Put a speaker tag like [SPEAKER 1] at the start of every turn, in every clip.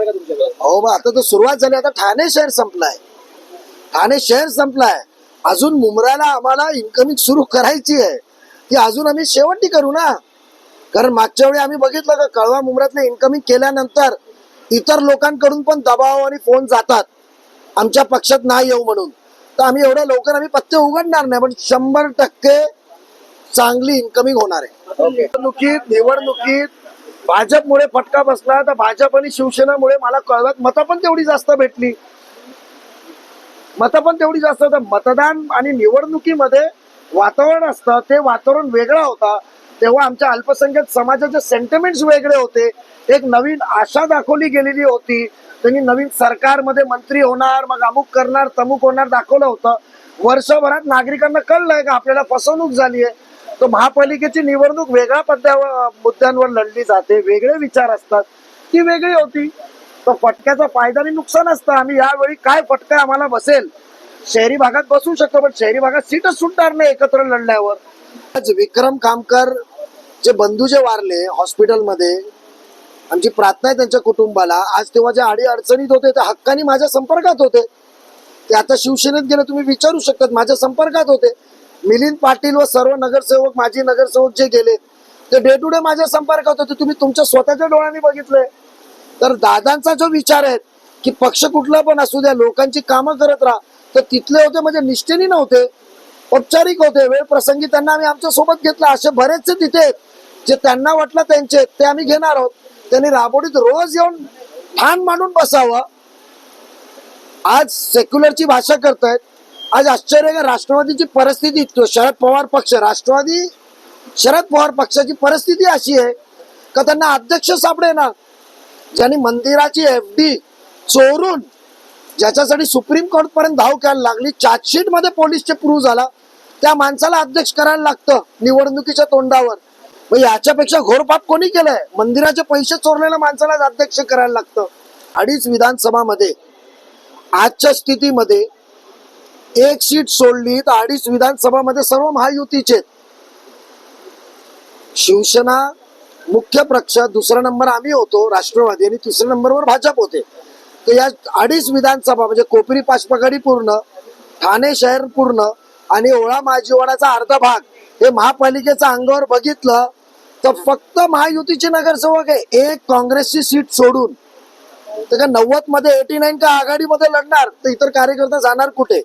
[SPEAKER 1] असणार का तुमच्याकडे?
[SPEAKER 2] अहो बा आता तर सुरुवात झाली. आता ठाणे शहर संपलाय. ठाणे शहर संपलाय. अजून मुंब्र्याला आम्हाला इन्कमिंग सुरू करायची आहे. ती अजून आम्ही शेवटी करू ना. कारण मागच्या वेळी आम्ही बघितलं का कळवा मुंब्र्यातलं इन्कमिंग केल्यानंतर इतर लोकांकडून पण दबाव आणि फोन जातात. आमच्या पक्षात नाही येऊ म्हणून. तर आम्ही एवढ्या लवकर आम्ही पत्ते उघडणार नाही पण शंभर टक्के चांगली इन्कमिंग होणार आहे. निवडणुकीत निवडणुकीत भाजपमुळे फटका बसला तर भाजप आणि शिवसेनेमुळे मला कळवत मतं पण तेवढी जास्त भेटली. मतं पण तेवढी जास्त होतं मतदान आणि निवडणुकीमध्ये वातावरण असतं ते वातावरण वेगळं होतं. तेव्हा आमच्या अल्पसंख्याक समाजाचे सेंटिमेंट्स वेगळे होते. एक नवीन आशा दाखवली गेलेली होती. त्यांनी नवीन सरकारमध्ये मंत्री होणार मग अमुक करणार तमुक होणार दाखवलं होतं. वर्षभरात नागरिकांना कळलंय का आपल्याला फसवणूक झाली आहे तर महापालिकेची निवडणूक वेगळ्या पद्यावर मुद्द्यांवर लढली जाते वेगळे विचार असतात. ती वेगळी होती. तर फटक्याचा फायदा आणि नुकसान असतं. आम्ही यावेळी काय फटका आम्हाला बसेल? शहरी भागात बसू शकतो पण शहरी भागात सीटच सुटणार नाही एकत्र लढल्यावर. आज विक्रम कामकर जे बंधू जे वारले हॉस्पिटलमध्ये आमची प्रार्थना आहे त्यांच्या कुटुंबाला आज तेव्हा ज्या अडी अडचणीत होते ते हक्कानी माझ्या संपर्कात होते. ते आता शिवसेनेत गेले तुम्ही विचारू शकतात माझ्या संपर्कात होते. मिलिंद पाटील व सर्व नगरसेवक माजी नगरसेवक जे गेले ते डे टू डे माझ्या संपर्कात होते. तुम्ही तुमच्या स्वतःच्या डोळ्यांनी बघितलंय. तर दादांचा जो विचार आहे की पक्ष कुठला पण असू द्या लोकांची कामं करत राहा तर तिथले होते म्हणजे निष्ठेने नव्हते औपचारिक होते. वेळ प्रसंगी त्यांना आम्ही आमच्यासोबत घेतलं. असे बरेचसे तिथे जे त्यांना वाटलं त्यांचे ते आम्ही घेणार आहोत. त्यांनी राबोडीत रोज येऊन ठाण मांडून बसावं. आज सेक्युलरची भाषा करतायत. आज आश्चर्य का राष्ट्रवादीची परिस्थिती तो शरद पवार पक्ष राष्ट्रवादी शरद पवार पक्षाची परिस्थिती अशी आहे का त्यांना अध्यक्ष सापडे ना ज्यांनी मंदिराची एफ डी चोरून ज्याच्यासाठी सुप्रीम कोर्ट पर्यंत धाव घ्यायला लागली चार्जशीटमध्ये पोलीसचे प्रूव्ह झाला त्या माणसाला अध्यक्ष करायला लागतं निवडणुकीच्या तोंडावर. मग याच्यापेक्षा घोरपाप कोणी केलंय? मंदिराचे पैसे चोरलेल्या माणसाला अध्यक्ष करायला लागतं. अडीच विधानसभामध्ये आजच्या स्थितीमध्ये एक सीट सोडली तर अडीच विधानसभामध्ये सर्व महायुतीचे. शिवसेना मुख्य पक्ष दुसरा नंबर आम्ही होतो राष्ट्रवादी आणि तिसऱ्या नंबरवर भाजप होते. तर या अडीच विधानसभा म्हणजे कोपरी पाचपगाडी पूर्ण ठाणे शहर पूर्ण आणि ओळा माजीवाडाचा अर्धा भाग हे महापालिकेच्या अंगावर बघितलं तर फक्त महायुतीचे नगरसेवक आहे. एक काँग्रेसची सीट सोडून. तर का नव्वदमध्ये एटी नाईन का आघाडीमध्ये लढणार? तर इतर कार्यकर्ता जाणार कुठे?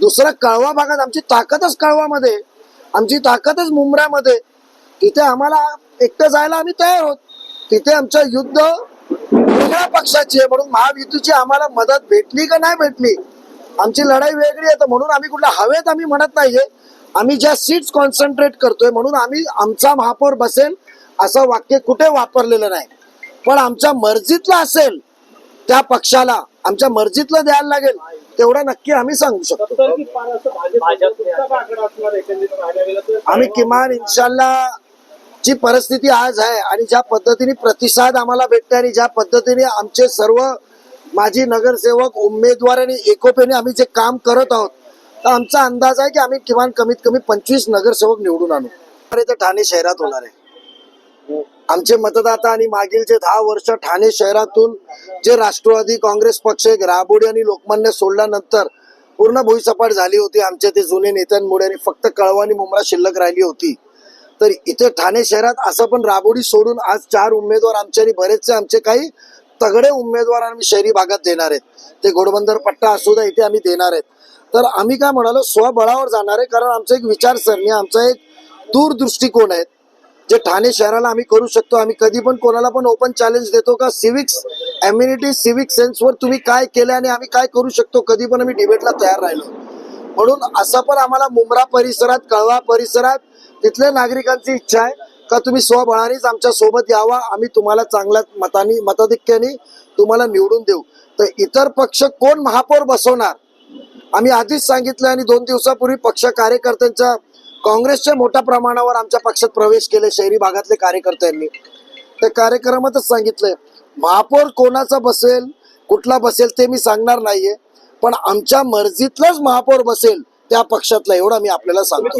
[SPEAKER 2] दुसरं कळवा भागात आमची ताकदच कळवामध्ये. आमची ताकदच मुंबऱ्यामध्ये तिथे आम्हाला एकटं जायला आम्ही तयार आहोत तिथे आमचं युद्ध वेगळ्या पक्षाची आहे म्हणून महायुतीची आम्हाला मदत भेटली का नाही भेटली? आमची लढाई वेगळी आहे तर म्हणून आम्ही कुठल्या हवेत आम्ही म्हणत नाहीये. आम्ही ज्या सीट्स कॉन्सन्ट्रेट करतोय म्हणून आम्ही आमचा महापौर बसेल असं वाक्य कुठे वापरलेलं नाही. पण आमच्या मर्जीतलं असेल त्या पक्षाला आमच्या मर्जीतलं द्यायला लागेल. तेवढं नक्की आम्ही सांगू शकतो. आम्ही किमान इन्शाल्ला जी परिस्थिती आज आहे आणि ज्या पद्धतीने प्रतिसाद आम्हाला भेटते आणि ज्या पद्धतीने आमचे सर्व माजी नगरसेवक उमेदवार आणि एकोपेने आम्ही जे काम करत आहोत तर आमचा अंदाज आहे की आम्ही किमान कमीत कमी पंचवीस नगरसेवक निवडून आणू. ठाणे शहरात होणार आहे. आमचे मतदाता आणि मागीलचे दहा वर्ष ठाणे शहरातून जे राष्ट्रवादी काँग्रेस पक्ष एक राबोडी आणि लोकमान्य सोडल्यानंतर पूर्ण भुईसपाट झाली होती. आमच्या ते जुने नेत्यांमुळे आणि फक्त कळवानी मुंबरा शिल्लक राहिली होती. तर इथे ठाणे शहरात असं पण राबोडी सोडून आज चार उमेदवार आमचे आणि बरेचसे आमचे काही तगडे उमेदवार आम्ही शहरी भागात देणार आहेत. ते घोडबंदर पट्टा असू द्या इथे आम्ही देणार आहेत. तर आम्ही काय म्हणालो स्वबळावर जाणार आहे कारण आमचं एक विचारसरणी आमचा एक दूरदृष्टिकोन आहे. जे ठाणे शहराला आम्ही करू शकतो आम्ही कधी पण कोणाला पण ओपन चॅलेंज देतो का? सिविक्स एम्युनिटी सिविक सेन्सवर तुम्ही काय केलं आणि आम्ही काय करू शकतो? कधी पण आम्ही डिबेटला तयार राहिलो. म्हणून असं पण आम्हाला मुंब्रा परिसरात कळवा परिसरात तिथल्या नागरिकांची इच्छा आहे का तुम्ही स्वबळानेच आमच्यासोबत यावा? आम्ही तुम्हाला चांगल्या मतानी मताधिक्याने तुम्हाला निवडून देऊ. तर इतर पक्ष कोण महापौर बसवणार? आम्ही आधीच सांगितलं आणि दोन दिवसापूर्वी पक्ष कार्यकर्त्यांच्या काँग्रेसच्या मोठ्या प्रमाणावर आमच्या पक्षात प्रवेश केले शहरी भागातले कार्यकर्त्यांनी. त्या कार्यक्रमातच सांगितलंय महापौर कोणाचा बसेल कुठला बसेल ते मी सांगणार नाहीये पण आमच्या मर्जीतलाच महापौर बसेल त्या पक्षातला एवढा मी आपल्याला सांगतो.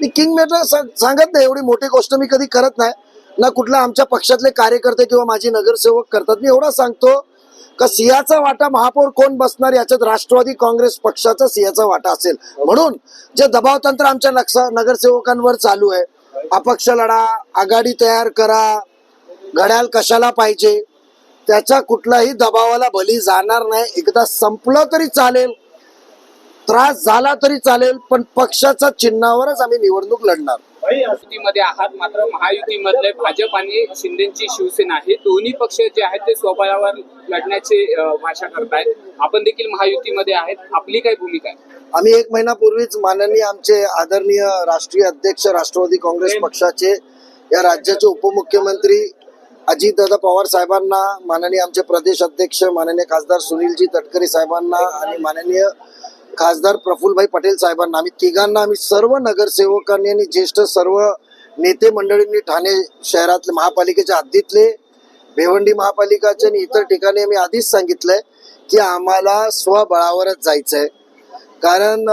[SPEAKER 2] मी किंग मेकर सांगत नाही एवढी मोठी गोष्ट मी कधी करत नाही. ना कुठल्या आमच्या पक्षातले कार्यकर्ते किंवा माझी नगरसेवक करतात मी एवढं सांगतो का सिंहाचा वाटा महापौर कोण बसणार याच्यात राष्ट्रवादी काँग्रेस पक्षाचा सिंहाचा वाटा असेल? म्हणून जे दबाव तंत्र आमच्या नक्ष नगरसेवकांवर चालू आहे अपक्ष लढा आघाडी तयार करा घड्याल कशाला पाहिजे त्याच्या कुठलाही दबावाला बली जाणार नाही. एकदा संपलं तरी चालेल त्रास झाला तरी चालेल पण पक्षाच्या चिन्हावरच आम्ही निवडणूक लढणार.
[SPEAKER 3] युतीमध्ये आहात मात्र महायुतीमधले भाजप आणि शिंदेची शिवसेना हे दोन्ही पक्ष जे आहेत ते स्वबळावर लढण्याचे भाषा करतायत. आपण देखील महायुतीमध्ये आहेत. आपली काय भूमिका आहे?
[SPEAKER 2] आम्ही एक महिनापूर्वीच माननीय आमचे आदरणीय राष्ट्रीय अध्यक्ष राष्ट्रवादी काँग्रेस पक्षाचे या राज्याचे उपमुख्यमंत्री अजितदादा पवार साहेबांना माननीय आमचे प्रदेश अध्यक्ष माननीय खासदार सुनीलजी तटकरे साहेबांना आणि माननीय खासदार प्रफुल्लभाई पटेल साहेबांना आम्ही तिघांना आम्ही सर्व नगरसेवकांनी आणि ज्येष्ठ सर्व नेते मंडळींनी ठाणे शहरातले महापालिकेच्या हद्दीतले भिवंडी महापालिकाचे आणि इतर ठिकाणी आम्ही आधीच सांगितलंय की आम्हाला स्वबळावरच जायचंय. कारण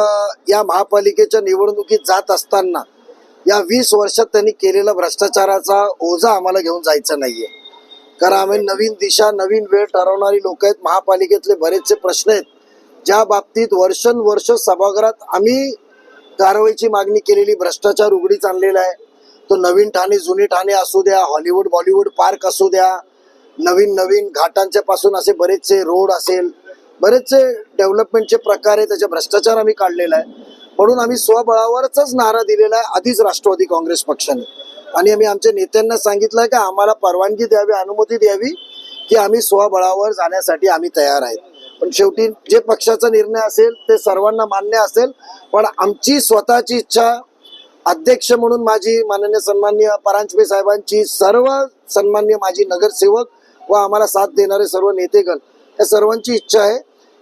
[SPEAKER 2] या महापालिकेच्या निवडणुकीत जात असताना या वीस वर्षात त्यांनी केलेला भ्रष्टाचाराचा ओझा आम्हाला घेऊन जायचा नाहीये. कारण आम्ही नवीन दिशा नवीन वेळ ठरवणारी लोक आहेत महापालिकेतले बरेचसे प्रश्न आहेत. ज्या बाबतीत वर्षानुवर्ष सभागृहात आम्ही कारवाईची मागणी केलेली भ्रष्टाचार उघडीच आणलेला आहे. तो नवीन ठाणे जुने ठाणे असू द्या हॉलिवूड बॉलिवूड पार्क असू द्या नवीन नवीन घाटांच्या पासून असे बरेचसे रोड असेल बरेचसे डेव्हलपमेंटचे प्रकार आहे त्याचे भ्रष्टाचार आम्ही काढलेला आहे. म्हणून आम्ही स्वबळावरच नारा दिलेला आहे आधीच राष्ट्रवादी काँग्रेस पक्षाने. आणि आम्ही आमच्या नेत्यांना सांगितलं की आम्हाला परवानगी द्यावी अनुमती द्यावी की आम्ही स्वबळावर जाण्यासाठी आम्ही तयार आहेत. पण शेवटी जे पक्षाचा निर्णय असेल ते सर्वांना मान्य असेल. पण आमची स्वतःची इच्छा अध्यक्ष म्हणून माझी माननीय सन्मान्य परांजपे साहेबांची सर्व सन्मान्य माझी नगरसेवक व आम्हाला साथ देणारे सर्व नेतेगण या सर्वांची इच्छा आहे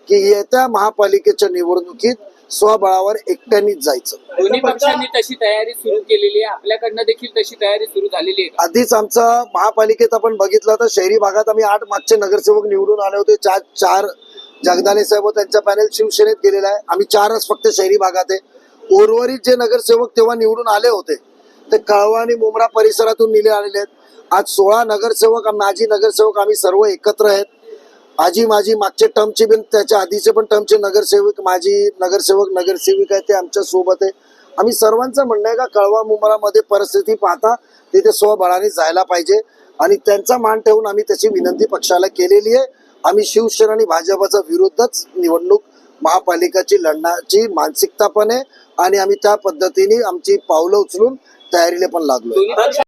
[SPEAKER 2] की येत्या महापालिकेच्या निवडणुकीत स्वबळावर एकट्यानेच जायचं.
[SPEAKER 3] दोन्ही पक्षांनी तशी तयारी सुरू केलेली आहे. आपल्याकडनं देखील तशी तयारी सुरू झालेली आहे?
[SPEAKER 2] आधीच आमचा महापालिकेत आपण बघितलं तर शहरी भागात आम्ही आठ मागचे नगरसेवक निवडून आले होते. चार चार जगदाले साहेब त्यांचा पॅनल शिवसेनेत गेलेला आहे. आम्ही चारच फक्त शहरी भागात आहे. उर्वरित जे नगरसेवक तेव्हा निवडून आले होते ते कळवा आणि मुंब्रा परिसरातून निले आलेले आहेत. आज सोळा नगरसेवक माझी नगरसेवक आम्ही सर्व एकत्र आहेत. आजी माझी मागचे टर्मचे बिन त्याच्या आधीचे पण टर्मचे नगरसेवक माझी नगरसेवक नगरसेविका आहे ते आमच्यासोबत आहे. आम्ही सर्वांचं म्हणणं आहे का कळवा मुंबरामध्ये परिस्थिती पाहता तिथे स्वबळाने जायला पाहिजे. आणि त्यांचा मान ठेवून आम्ही त्याची विनंती पक्षाला केलेली आहे. आम्ही शिवसेना आणि भाजपचा विरोधच निवडणूक महापालिकाची लढण्याची मानसिकता पण आहे आणि आम्ही त्या पद्धतीने आमची पावलं उचलून तयारीला पण लागलो